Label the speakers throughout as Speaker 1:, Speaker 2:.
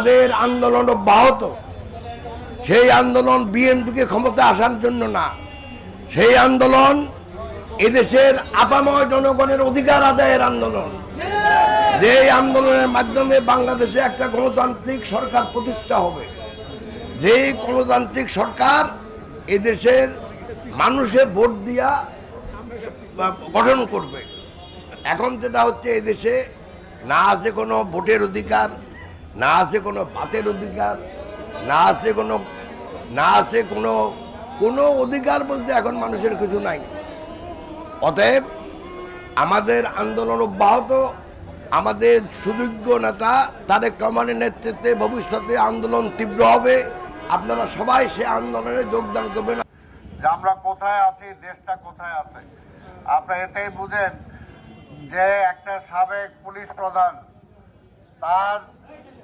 Speaker 1: আমাদের আন্দোলন অব্যাহত। সেই আন্দোলন বিএনপিকে ক্ষমতা আসার জন্য না। সেই আন্দোলন এদেশের আপাময় জনগণের অধিকার আদায়ের আন্দোলন। যে আন্দোলনের মাধ্যমে বাংলাদেশে একটা গণতান্ত্রিক সরকার প্রতিষ্ঠা হবে। যে গণতান্ত্রিক সরকার এদেশের মানুষে ভোট দিয়া গঠন করবে। এখন যেটা হচ্ছে এদেশে না আছে কোনো ভোটের অধিকার না আছে কোনো ভাতের অধিকার, না আছে কোনো, না আছে কোনো কোনো অধিকার বলতে এখন মানুষের কিছু নাই। অতএব আমাদের আন্দোলন অব্যাহত, আমাদের সুযোগ্য নেতা তারেক রহমানের নেতৃত্বে ভবিষ্যতে আন্দোলন তীব্র হবে। আপনারা সবাই সে আন্দোলনে যোগদান করবেন।
Speaker 2: যে আমরা কোথায় আছি, দেশটা কোথায় আছে, আপনি এতেই বুঝেন যে একটা সাবেক পুলিশ প্রধান, তার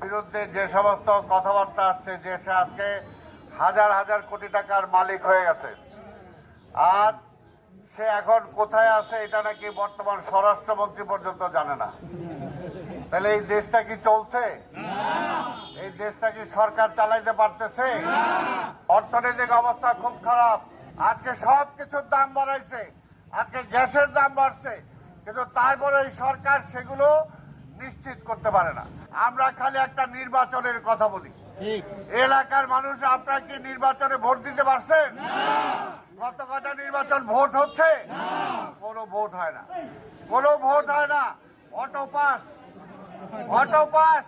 Speaker 2: বিরুদ্ধে যে সমস্ত কথাবার্তা আসছে, যে সে আজকে হাজার হাজার কোটি টাকার মালিক হয়ে গেছে। আর সে এখন কোথায় আছে, এটা নাকি বর্তমান স্বরাষ্ট্রমন্ত্রী পর্যন্ত জানে না। তাহলে এই দেশটা কি চলছে? এই দেশটা কি সরকার চালাইতে পারতেছে? অর্থনৈতিক অবস্থা খুব খারাপ। আজকে সব কিছুর দাম বাড়াইছে। আজকে গ্যাসের দাম বাড়ছে। কিন্তু তারপরে সরকার সেগুলো নিশ্চিত করতে পারে না। আমরা খালি একটা নির্বাচনের কথা বলি। এলাকার মানুষ আপনার কি নির্বাচনে ভোট দিতে পারছেন কত কটা নির্বাচন ভোট হচ্ছে? কোনো ভোট হয় না। কোনো ভোট হয় না। Auto pass. Auto pass.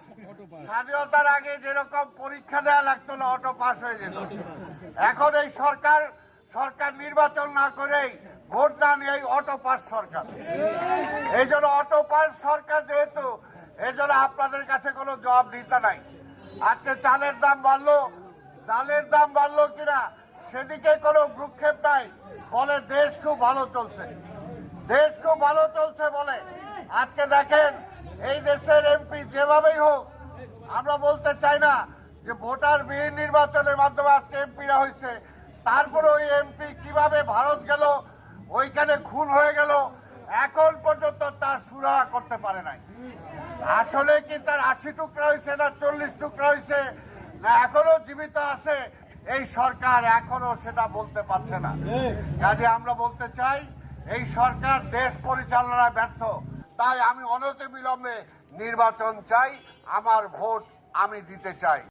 Speaker 2: স্বাধীনতার আগে যেরকম পরীক্ষা দেওয়া লাগতো না অটো পাস হয়ে যেত। এখন এই সরকার সরকার নির্বাচন না করেই ভোট না নিয়ে অটো পাস সরকার। এই জন্য অটো পাস সরকার যেহেতু, এই জন্য আপনাদের কাছে কোনো জবাব দিতে নাই। আজকে চালের দাম বাড়লো। ডালের দাম বাড়লো কিনা, সেদিকে কোনো ভ্রুক্ষেপ নাই। বলে দেশ খুব ভালো চলছে। দেশ খুব ভালো চলছে বলে আজকে দেখেন, এই দেশের এমপি যেভাবেই হোক, আমরা বলতে চাই না যে ভোটার বিহীন নির্বাচনের মাধ্যমে আজকে এমপিরা হয়েছে। তারপরে ওই এমপি কীভাবে ভারত গেল ওইখানে খুন হয়ে গেল, এখন পর্যন্ত তার সুরাহা করতে পারে নাই। আসলে কি তার আশি টুকরা হয়েছে না চল্লিশ টুকরা হয়েছে? না, এখনও জীবিত আছে। এই সরকার এখনও সেটা বলতে পারছে না। কাজে আমরা বলতে চাই, এই সরকার দেশ পরিচালনায় ব্যর্থ। তাই আমি অনতি বিলম্বে নির্বাচন চাই, আমার ভোট আমি দিতে চাই।